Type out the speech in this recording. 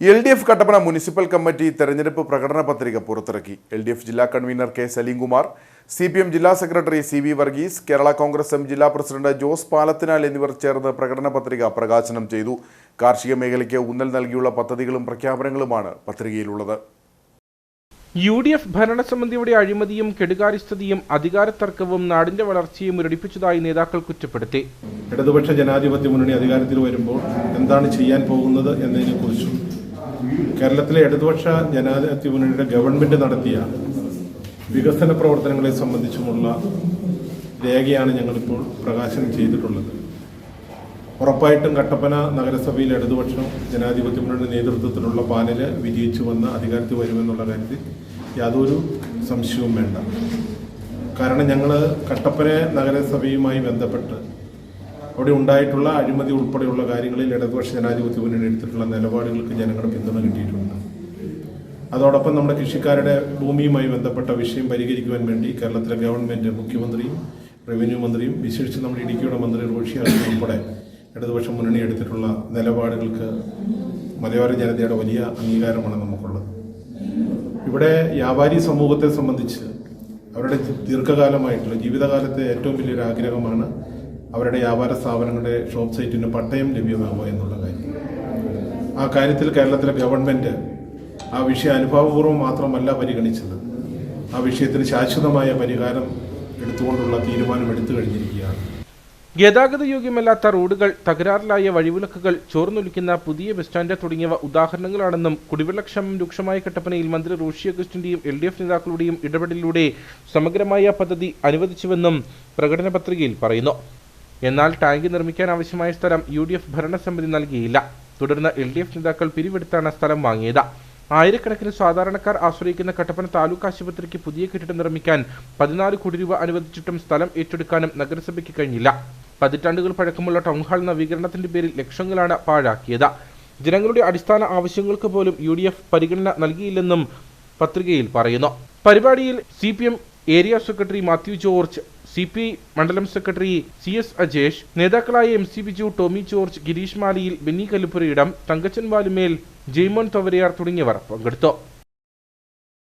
L D F Kattappana municipal committee തെരഞ്ഞെടുപ്പ് പ്രകടന പത്രിക പുറത്തിറക്കി. എൽ ഡി എഫ് ജില്ലാ convener K Salimkumar C P M ജില്ലാ secretary C V Varghese Kerala Congress M ജില്ലാ president Jose Palathinal എന്നിവർ ചേർന്ന് പ്രകടന പത്രിക പ്രകാശനം ചെയ്തു. കാർഷിക മേഖലയ്ക്ക് ഊന്നൽ നൽകിയുള്ള പദ്ധതികളും പ്രഖ്യാപനങ്ങളുമാണ് പത്രികയിലുള്ളത്. യു ഡി എഫ് ഭരണസമിതിയുടെ അഴിമതിയും കെടുകാര്യസ്ഥതയും അധികാരത്തർക്കവും നാടിന്റെ വളർച്ചയും മുരടിപ്പിച്ചതായി നേതാക്കൾ കുറ്റപ്പെടുത്തി. ഇടതുപക്ഷ ജനാധിപത്യ മുന്നണി അധികാരത്തിൽ വരുമ്പോൾ എന്താണ് ചെയ്യാൻ പോകുന്നത് എന്നതിനെക്കുറിച്ചും കേരളത്തിലെ ഇടതുപക്ഷ ജനാധിപത്യ മുന്നണിയുടെ ഗവൺമെന്റ് നടത്തിയ വികസന പ്രവർത്തനങ്ങളെ സംബന്ധിച്ചുമുള്ള രേഖയാണ് ഞങ്ങളിപ്പോൾ പ്രകാശനം ചെയ്തിട്ടുള്ളത്. ഉറപ്പായിട്ടും കട്ടപ്പന നഗരസഭയിൽ ഇടതുപക്ഷം ജനാധിപത്യ മുന്നണിയുടെ നേതൃത്വത്തിലുള്ള പാനൽ വിജയിച്ചു വന്ന് അധികാരത്തിൽ വരുമെന്നുള്ള കാര്യത്തിൽ യാതൊരു സംശയവും വേണ്ട. കാരണം ഞങ്ങൾ കട്ടപ്പന നഗരസഭയുമായി ബന്ധപ്പെട്ട് അവിടെ ഉണ്ടായിട്ടുള്ള അഴിമതി ഉൾപ്പെടെയുള്ള കാര്യങ്ങളിൽ ഇടതുപക്ഷ ജനാധിപത്യ മുന്നണി എടുത്തിട്ടുള്ള നിലപാടുകൾക്ക് ജനങ്ങളുടെ പിന്തുണ കിട്ടിയിട്ടുണ്ട്. അതോടൊപ്പം നമ്മുടെ കൃഷിക്കാരുടെ ഭൂമിയുമായി ബന്ധപ്പെട്ട വിഷയം പരിഹരിക്കുവാൻ വേണ്ടി കേരളത്തിലെ ഗവൺമെന്റ് മുഖ്യമന്ത്രിയും റവന്യൂ മന്ത്രിയും വിശേഷിച്ച് നമ്മുടെ ഇടുക്കിയുടെ മന്ത്രി റോഷി ഉൾപ്പെടെ ഇടതുപക്ഷ മുന്നണി എടുത്തിട്ടുള്ള നിലപാടുകൾക്ക് മലയോര ജനതയുടെ വലിയ അംഗീകാരമാണ് നമുക്കുള്ളത്. ഇവിടെ വ്യാപാരി സമൂഹത്തെ സംബന്ധിച്ച് അവരുടെ ദീർഘകാലമായിട്ടുള്ള ജീവിതകാലത്തെ ഏറ്റവും വലിയൊരു ആഗ്രഹമാണ് അവരുടെ വ്യാപാര സ്ഥാപനങ്ങളുടെ ഷോപ്പ് സൈറ്റിന് പട്ടയം ലഭ്യമാകുക എന്നുള്ള കാര്യം. ആ കാര്യത്തിൽ കേരളത്തിലെ ഗവൺമെന്റ് ആ വിഷയം അനുഭവപൂർവം മാത്രമല്ല പരിഗണിച്ചത്. ആ വിഷയത്തിന് ശാശ്വതമായ പരിഹാരം എടുത്തുകൊണ്ടുള്ള തീരുമാനം എടുത്തു കഴിഞ്ഞിരിക്കുകയാണ്. ഗതാഗത യോഗ്യമല്ലാത്ത റോഡുകൾ തകരാറിലായ വഴിവിളക്കുകൾ ചോർന്നൊലിക്കുന്ന പുതിയ ബസ് സ്റ്റാൻഡ് തുടങ്ങിയവ ഉദാഹരണങ്ങളാണെന്നും കുടിവെള്ളക്ഷമം രൂക്ഷമായ കട്ടപ്പനയിൽ മന്ത്രി റോഷി അഗസ്റ്റിന്റെയും എൽ ഡി എഫ് നേതാക്കളുടെയും ഇടപെടലിലൂടെ സമഗ്രമായ പദ്ധതി അനുവദിച്ചുവെന്നും പ്രകടന പത്രികയിൽ പറയുന്നു. എന്നാൽ ടാങ്ക് നിർമ്മിക്കാൻ ആവശ്യമായ സ്ഥലം യു ഡി എഫ് ഭരണസമിതി നൽകിയില്ല. തുടർന്ന് എൽ ഡി എഫ് നേതാക്കൾ പിരിവെടുത്താണ് സ്ഥലം വാങ്ങിയത്. ആയിരക്കണക്കിന് സാധാരണക്കാർ ആശ്രയിക്കുന്ന കട്ടപ്പന താലൂക്ക് ആശുപത്രിക്ക് പുതിയ കെട്ടിടം നിർമ്മിക്കാൻ പതിനാല് കോടി രൂപ അനുവദിച്ചിട്ടും സ്ഥലം ഏറ്റെടുക്കാനും നഗരസഭയ്ക്ക് കഴിഞ്ഞില്ല. പതിറ്റാണ്ടുകൾ പഴക്കമുള്ള ടൗൺ ഹാൾ നവീകരണത്തിന്റെ പേരിൽ ലക്ഷങ്ങളാണ് പാഴാക്കിയത്. ജനങ്ങളുടെ അടിസ്ഥാന ആവശ്യങ്ങൾക്ക് പോലും യു ഡി എഫ് പരിഗണന നൽകിയില്ലെന്നും പത്രികയിൽ പറയുന്നു. പരിപാടിയിൽ C area secretary Mathew George C P മണ്ഡലം സെക്രട്ടറി സി എസ് അജേഷ് നേതാക്കളായ എം സി ബിജു ടോമി ജോർജ് ഗിരീഷ് മാലിയിൽ ബെന്നി കല്ലുപുരയിടം തങ്കച്ചൻ വാലുമേൽ ജെയ്മോൻ തവരയാർ തുടങ്ങിയവർ പങ്കെടുത്തു.